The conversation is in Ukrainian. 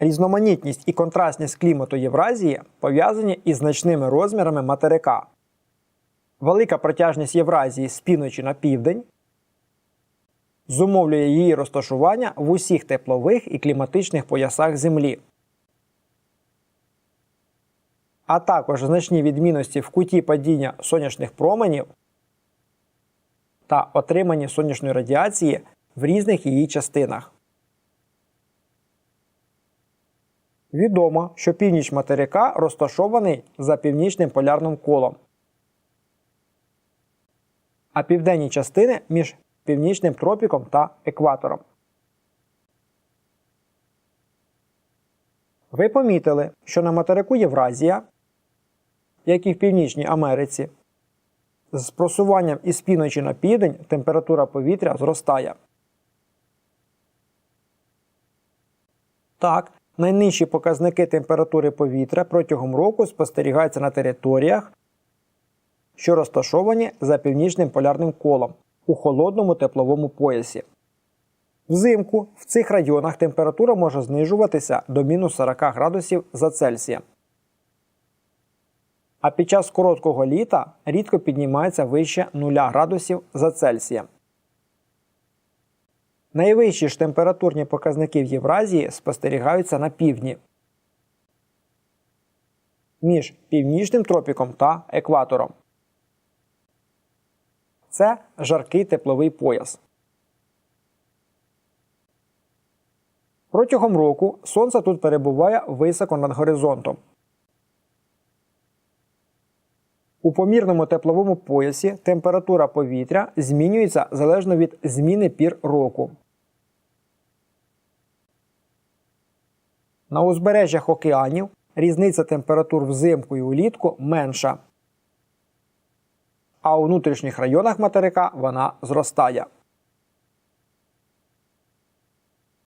Різноманітність і контрастність клімату Євразії пов'язані із значними розмірами материка. Велика протяжність Євразії з півночі на південь зумовлює її розташування в усіх теплових і кліматичних поясах Землі. А також значні відмінності в куті падіння сонячних променів та отриманні сонячної радіації в різних її частинах. Відомо, що північ материка розташований за північним полярним колом, а південні частини між північним тропіком та екватором. Ви помітили, що на материку Євразія, як і в Північній Америці, з просуванням із півночі на південь температура повітря зростає. Так, найнижчі показники температури повітря протягом року спостерігаються на територіях, що розташовані за північним полярним колом у холодному тепловому поясі. Взимку в цих районах температура може знижуватися до мінус 40 градусів за Цельсієм. А під час короткого літа рідко піднімається вище 0 градусів за Цельсієм. Найвищі ж температурні показники в Євразії спостерігаються на півдні між північним тропіком та екватором. Це жаркий тепловий пояс. Протягом року сонце тут перебуває високо над горизонтом. У помірному тепловому поясі температура повітря змінюється залежно від зміни пір року. На узбережжях океанів різниця температур взимку і улітку менша. А у внутрішніх районах материка вона зростає.